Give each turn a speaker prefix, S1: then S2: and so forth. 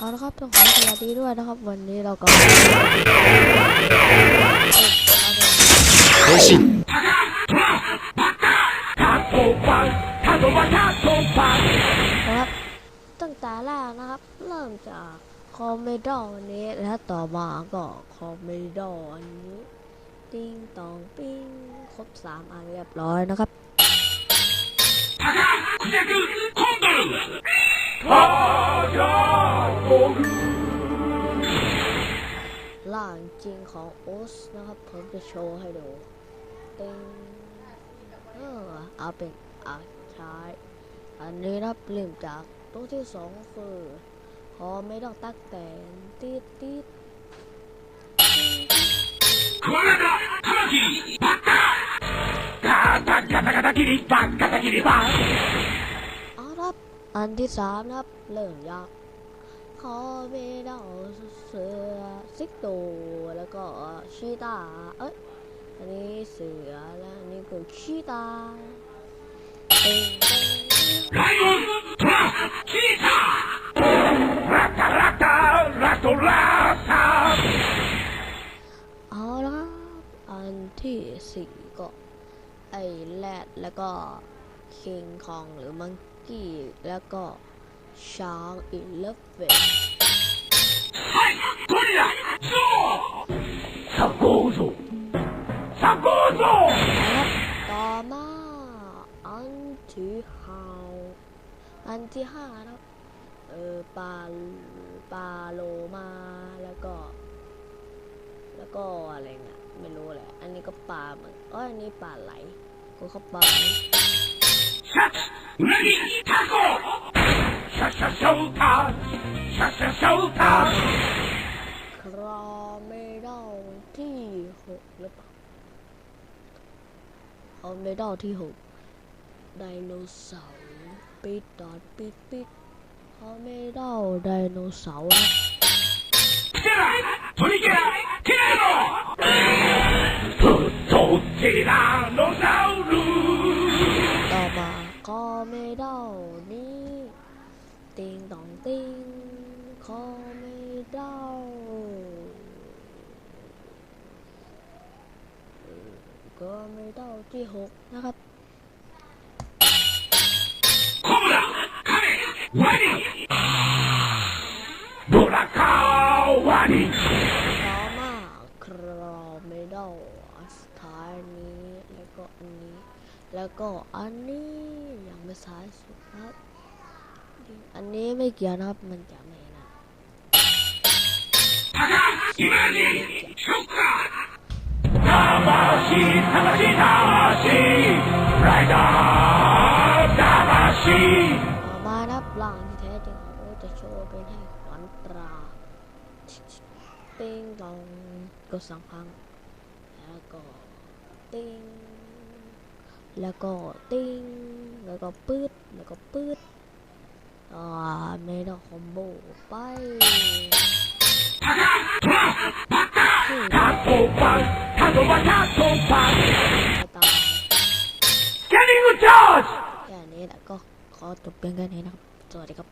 S1: เอาละครับต้องขอสวัสดีด้วยนะครับ วันนี้เราก็
S2: 更新
S1: นะครับตั้งแต่แรกนะครับ เริ่มจากคอมเมดออันนี้แล้วต่อมาก็คอมเมดออันนี้ติ้งตองปิ้งครบสามอันเรียบร้อยนะครับ ล่างจริงของโอสนะครับ ผมจะโชว์ให้ดูติ้งเออเอาเป็นอาชายอันนี้นะครับเริ่มจากตัวที่สองคือพอไม่ต้องตักแต่งติดติด
S3: これだカマキリバッタガタガタガタキリバンガタキリバン
S1: เอาครับ อันที่สามนะครับ เริ่มยาก ขอเบดาเสือซิกโตแล้วก็ชีตาเอ้ยอันนี้เสือแล้วอันนี้ก็ชีตาชีตา
S3: รักตารักตารักตรักตา
S1: เอาละอันที่สี่ก็ไอแรดแล้วก็คิงคองหรือมังกี้แล้วก็ ช้างอีเลฟเว
S3: ตสับโกซูสับ
S1: โกซูต่อมาอันที่ห้าอันที่ห้าครับเออปลาปลาโลมาแล้วก็ แล้วก็อะไรเนี่ยไม่รู้แหละ อันนี้ก็ปลาเหมือนเอ้ยอันนี้ปลาไหลกูเข้าไป
S3: ชัดไม่ทักโก ชักชูกาชัชูกา
S1: คราเม่ด้ที่หกหรือเปล่าเอาไม่ด้ที่หกไดโนเสาร์ปิดดอดปิดปิดเอาเม่ด้ไดโนเสาร์นะเจ้หนที่เหนที่ ติงตองติงคอไม่เด้าก็ไม่เด้าที่หกนะครับ
S3: บุรคาวานิ
S1: ต่อมาครอไม่เด้าสุดท้ายนี้แล้วก็อันนี้ แล้วก็อันนี้ยังไม่สายสุดครับ อันนี้ไม่เกี่ยวนะครับมันจะไม่นะต่อมานับหลังที่แท้จริงของโอจะโชว์เป็นให้ขวัญตราติ้งลองกดสังพังแล้วก็ติ้งแล้วก็ติ้งแล้วก็ปื๊ดแล้วก็ปื๊ด อ่าเมดคอมโบไป
S3: ทักกันทักกังทักโก
S1: ปังทัก
S3: โกปังแค่นี้ก็จบ
S1: แค่นี้แหละก็ขอจบเพียงแค่นี้นะครับ สวัสดีครับ